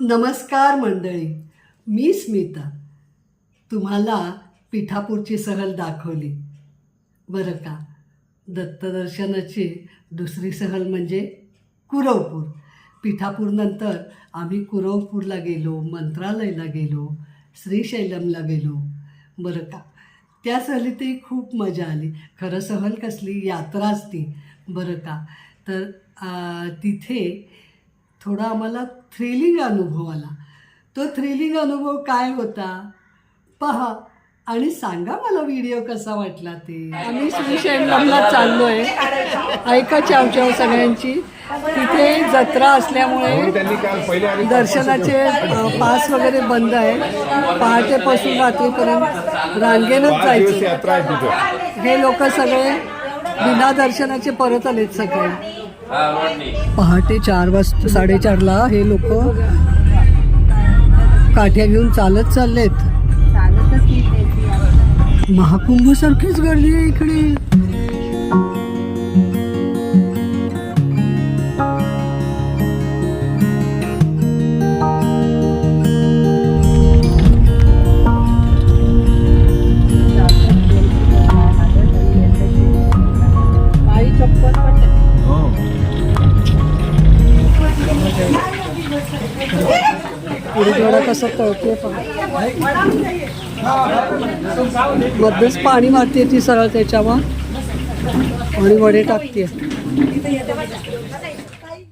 नमस्कार मंडळी मी स्मिता. तुम्हाला पिठापूरची सहल दाखवली. बरं का? दत्तदर्शनाची दुसरी सहल म्हणजे कुरवपूर. पिठापूरनंतर आम्ही कुरवपूरला गेलो मंत्रालयला गेलो श्रीशैलमला गेलो. बरं का? त्या सहलीतही खूप मजा आली. खरं सहल कसली? यात्राच ती बरं का? तर आ, तिथे थोडा आम्हाला थ्रिलिंग अनुभव आला. तो थ्रिलिंग अनुभव काय होता? पहा. आणि सांगा मला व्हिडिओ कसा वाटला ते. आम्ही श्रीशैलमला चाललो आहे ऐका चावचाव सगळ्यांची. तिथे जत्रा असल्यामुळे दर्शनाचे पास वगैरे बंद आहे. पहाटेपासून रात्रीपर्यंत रांगेनच जायचं. हे लोक सगळे बिना दर्शनाचे परत आलेत सगळे पहाटे चार वाजता साडेचारला हे लोक काठ्या घेऊन चालत चाललेत. महाकुंभ सारखीच गर्दी आहे इकडे. पुढे कसं कळते मध्येच पाणी मारते ती सरळ त्याच्यावर. आणि वडे टाकते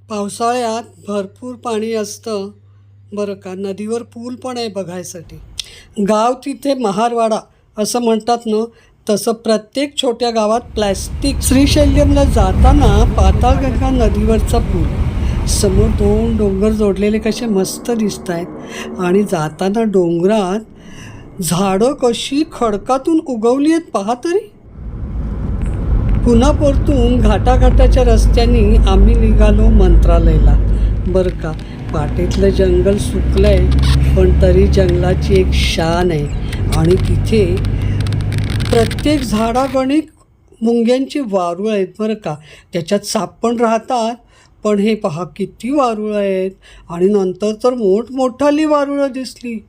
पावसाळ्यात भरपूर पाणी असतं. बरं का? नदीवर पूल पण आहे बघायसाठी. गाव तिथे महारवाडा असं म्हणतात ना तसं प्रत्येक छोट्या गावात प्लॅस्टिक श्रीशैल्यमला जाताना पाताळगंगा नदीवरचा पूल. समोर दोन डोंगर जोडलेले कसे मस्त दिसत आहेत आणि जाताना डोंगरात झाडं कशी खडकातून उगवली आहेत पहा तरी. पुन्हा परतून घाटाघाटाच्या रस्त्याने आम्ही निघालो मंत्रालयाला. बरं का पाटेतलं जंगल सुकलं आहे पण तरी जंगलाची एक शान आहे. आणि तिथे प्रत्येक झाडागणिक मुंग्यांची वारूळ आहेत बरं का. त्याच्यात साप पण राहतात पण हे पहा किती वारुळं आहेत. आणि नंतर तर मोठमोठाली वारुळं दिसली.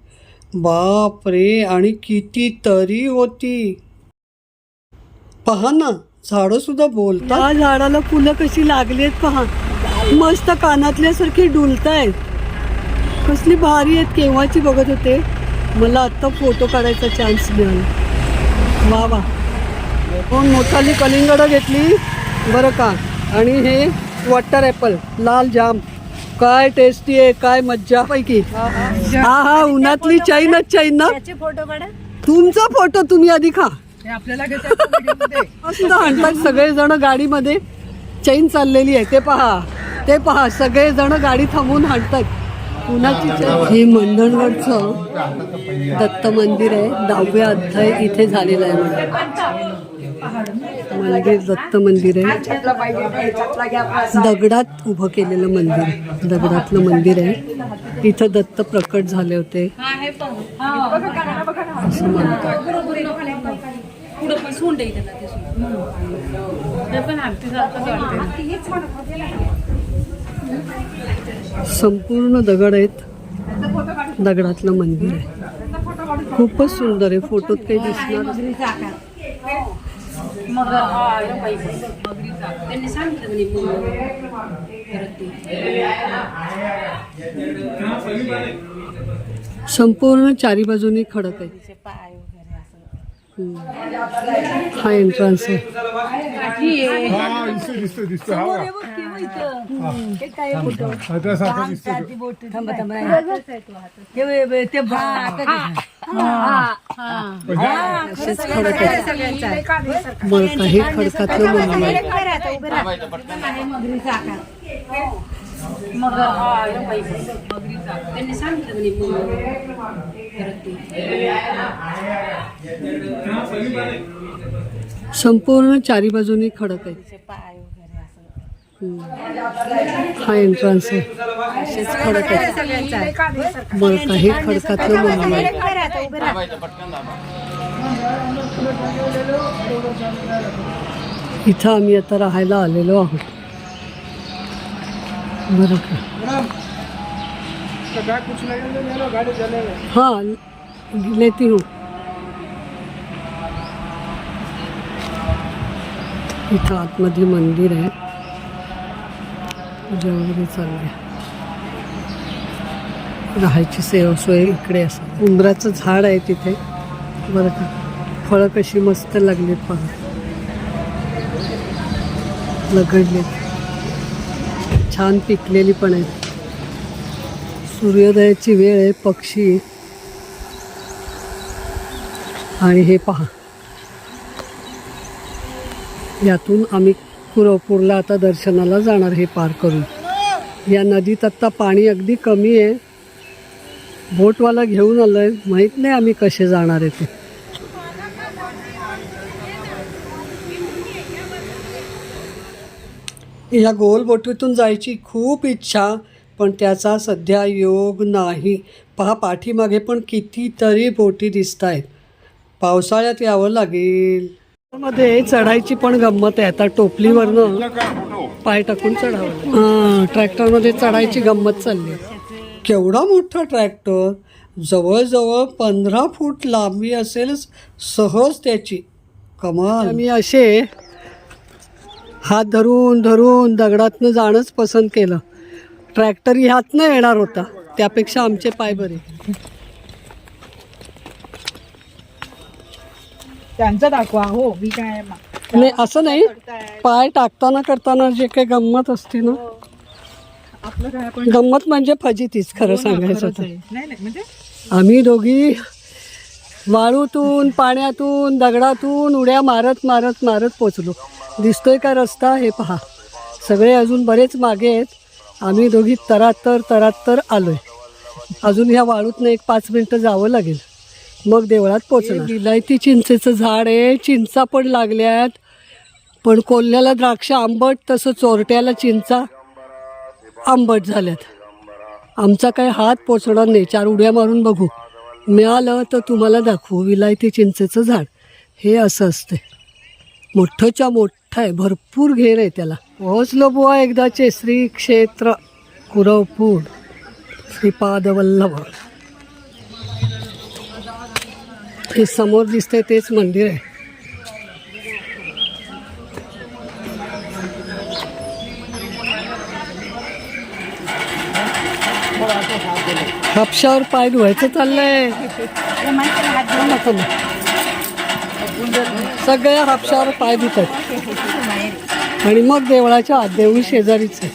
बाप रे आणि किती तरी होती. पहा ना झाडंसुद्धा बोलतात. झाडाला फुलं कशी लागली आहेत पहा. मस्त कानातल्यासारखी डुलतायत. कसली भारी आहेत केव्हाची बघत होते. मला आत्ता फोटो काढायचा चान्स मिळाला. वा वा. कोण मोठाली कलिंगडं घेतली? बरं का. आणि हे वॉटर ॲपल लाल जाम. काय टेस्टी आहे काय मज्जा. पैकी. हा हा. उन्हातली चाईनच चाईन ना. फोटो काढा. तुमचा फोटो तुम्ही आधी खा. आपल्याला सगळेजण गाडीमध्ये चैन चाललेली आहे. ते पहा. ते पहा सगळेजण गाडी थांबवून हाणतात चैन हे मंडणगडचं दत्त मंदिर आहे. दहाव्या अध्याय इथे झालेला आहे. मंदिर दत्त मंदिर आहे. दगडात उभं केलेलं मंदिर दगडातलं मंदिर आहे. इथं दत्त प्रकट झाले होते. असं म्हणतात संपूर्ण दगड आहेत. दगडातलं मंदिर आहे. खूपच सुंदर आहे. फोटोत काही दिसणार मग हा. मगरीचा. त्यांनी सांगितलं म्हणे मग परत. संपूर्ण चारी बाजूनी खडक आहे तिचे पाय वगैरे असं. हम्म. हा एंट्रन्स आहे दिसतो दिसतो दिसतो दिसतो तो. थांबा, थांबा. हे बे- बे- ते हे खडकातलं हा, हे. संपूर्ण चारी बाजूनी खडक आहे तिचे पाय वगैरे असं. हम्म. हा एंट्रन्स आहे. असेच खडक आहेत बरं का हे खडकातलं आहे इथं आम्ही आता राहायला आलेलो आहोत. बरं का? उसका लेती हूँ. इथं आतमध्ये मंदिर आहे. पूजा वगैरे चालली राहायची सेवा सोय इकडे असं उंबराचं झाड आहे तिथे. बरं का फळं कशी मस्त लागलीत पहा लगडलेत. छान पिकलेली पण आहेत. सूर्योदयाची वेळ आहे पक्षी. आणि हे पहा. यातून आम्ही कुरवपूरला आता दर्शनाला जाणार हे पार करून. या नदीत आत्ता पाणी अगदी कमी आहे. बोटवाला घेऊन आलोय. माहीत नाही आम्ही कसे जाणार आहे ते. या गोल बोटीतून जायची खूप इच्छा पण त्याचा सध्या योग नाही. पहा पाठीमागे पण कितीतरी बोटी दिसत आहेत पावसाळ्यात यावं लागेल. मध्ये चढायची पण गंमत आहे. आता टोपलीवरनं पाय टाकून चढावं हां ट्रॅक्टरमध्ये चढायची गंमत चालली. आहे. केवढा मोठा ट्रॅक्टर जवळजवळ पंधरा फूट लांबी असेल सहज त्याची. कमाल. मी असे हात धरून धरून दगडातनं जाणंच पसंत केलं. ट्रॅक्टर ह्यातनं येणार होता. त्यापेक्षा आमचे पाय बरे. त्यांचं दाखवा. हो मी काय मा- नाही असं नाही. पाय टाकताना करताना जे काही गंमत असते ना आपलं काय आपण गंमत म्हणजे फजितीच खरं सांगायचं खरंच तर. आहे. नाही नाही म्हणजे आम्ही दोघी वाळूतून पाण्यातून दगडातून उड्या मारत मारत मारत पोचलो. दिसतोय का रस्ता? हे पहा. सगळे अजून बरेच मागे आहेत. आम्ही दोघी तरात्तर तरात्तर आलोय. अजून ह्या वाळूतनं एक पाच मिनटं जावं लागेल. मग देवळात पोचणार विलायती चिंचेचं झाड आहे. चिंचा पण लागल्यात. पण कोल्ह्याला द्राक्ष आंबट तसं चोरट्याला चिंचा आंबट झाल्यात. आमचा काय हात पोचणार नाही. चार उड्या मारून बघू. मिळालं तर तुम्हाला दाखवू. विलायती चिंचेचं झाड. हे असं असते मोठंच्या मोठं आहे. भरपूर घेर आहे त्याला. पोहोचलो बुवा एकदाचे. श्री क्षेत्र कुरवपूर. श्रीपाद हे समोर दिसतंय तेच मंदिर आहे. हापशावर पाय धुवायचं चाललंय. सगळ्या हापशावर पाय धुतात आणि मग देवळाच्या आत देऊळ शेजारीच आहे.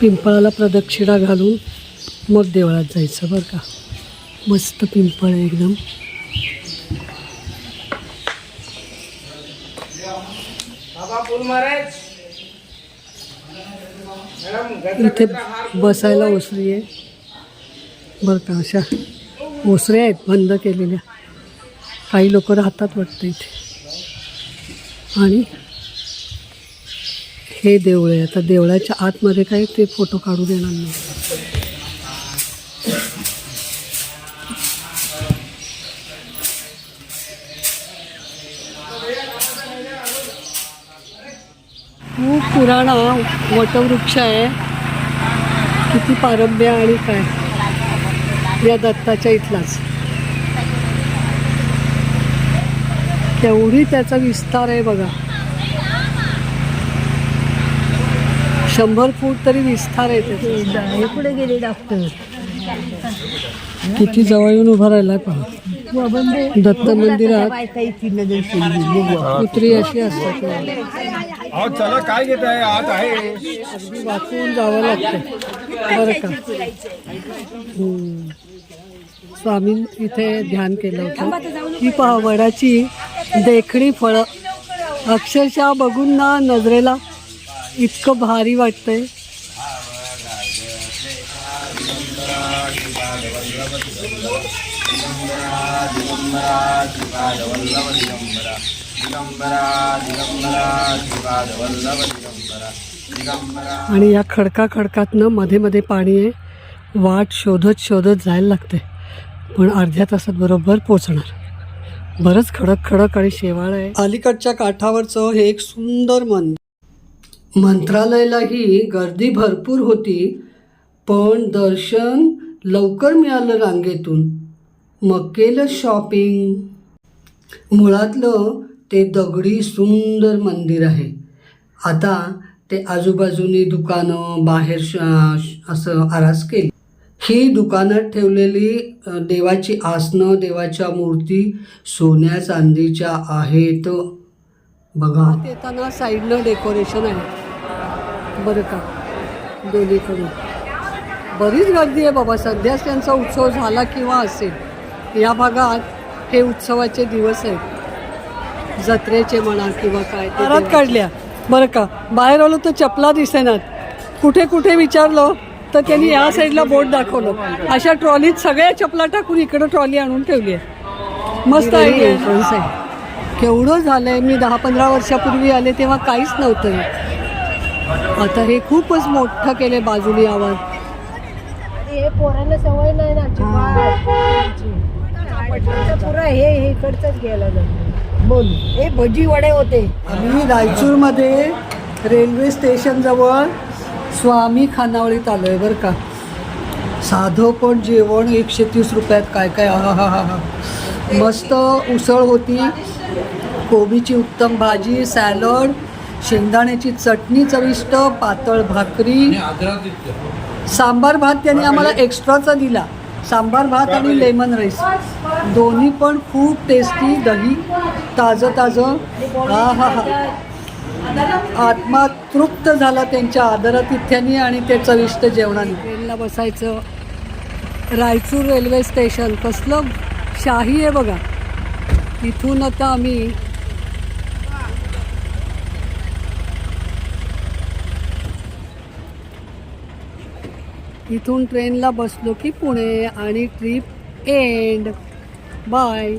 पिंपळाला प्रदक्षिणा घालून मग देवळात जायचं बरं का. मस्त पिंपळ आहे एकदम. इथे बसायला ओसरी आहे. बरं का अशा ओसऱ्या आहेत बंद केलेल्या. काही लोक राहतात वाटतं इथे. आणि हे देऊळ आहे. आता देवळाच्या आतमध्ये काही ते फोटो काढू देणार नाही. खूप पुराणा वटवृक्ष आहे. किती पारंब्य आणि काय? या दत्ताच्या इथलाच. केवढी त्याचा विस्तार आहे बघा. शंभर फूट तरी विस्तार आहे त्याचा. पुढे गेले डॉक्टर किती जवळ येऊन उभा राहिलाय पहा. दत्त मंदिरात कुत्री अशी असतात. अहो चला काय घेत आहे? आत आहे. अगदी वाचून जावं लागतं बरं का? हम्म. स्वामी इथे ध्यान केलं होतं ही पहा वडाची देखणी फळं. अक्षरशः बघून ना नजरेला इतकं भारी वाटतंय. आणि या खडका खडकातनं मध्ये मध्ये पाणी आहे. वाट शोधत शोधत जायला लागते. पण अर्ध्या तासात बरोबर पोचणार बरंच खडक खडक आणि शेवाळ आहे. अलीकडच्या काठावरचं हे एक सुंदर मंदिर. मंत्रालयालाही गर्दी भरपूर होती पण दर्शन लवकर मिळालं रांगेतून. मग केलं शॉपिंग मुळातलं ते दगडी सुंदर मंदिर आहे. आता ते आजूबाजूनी दुकानं बाहेर श- असं आरास केली. ही दुकानात ठेवलेली देवाची आसनं देवाच्या मूर्ती सोन्या चांदीच्या आहेत. बघा. येताना साईडनं डेकोरेशन आहे. बरं का? दोन्हीकडून बरीच गर्दी आहे बाबा. सध्याच त्यांचा उत्सव झाला किंवा असेल. या भागात हे उत्सवाचे दिवस आहेत. जत्रेचे म्हणा किंवा काय दारात काढल्या. बरं का? बाहेर आलो तर चपला दिसेनात. कुठे कुठे विचारलं तर त्यांनी या साईडला बोट दाखवलं. अशा ट्रॉलीत सगळ्या चपला टाकून इकडं ट्रॉली आणून ठेवली आहे. मस्त आयडिया आहे केवढं झालंय मी दहा पंधरा वर्षापूर्वी आले तेव्हा काहीच नव्हतं. आता हे खूपच मोठं केले बाजूली आवाज. हे पोरांना सवय नाही ना पुरा हे हे इकडचंच घ्यायला जातो. बोल. हे भजी वडे होते. आम्ही रायचूरमध्ये रेल्वे स्टेशनजवळ स्वामी खानावळीत आलो आहे बरं का. साधं पण जेवण एकशे तीस रुपयात काय काय हा हा हा हा. मस्त उसळ होती कोबीची उत्तम भाजी सॅलड शेंगदाण्याची चटणी चविष्ट पातळ भाकरी. सांबार भात त्यांनी आम्हाला एक्स्ट्राचा दिला. सांबार भात आणि लेमन राईस. दोन्ही पण खूप टेस्टी दही ताजं ताजं. हा हा हा. आत्मा तृप्त झाला त्यांच्या आदरातिथ्यानी आणि ते चविष्ट जेवणाने. ट्रेनला बसायचं. Raichur railway station. कसलं शाही आहे बघा. इथून आता आम्ही इथून ट्रेनला बसलो की पुणे आणि ट्रिप एंड. बाय.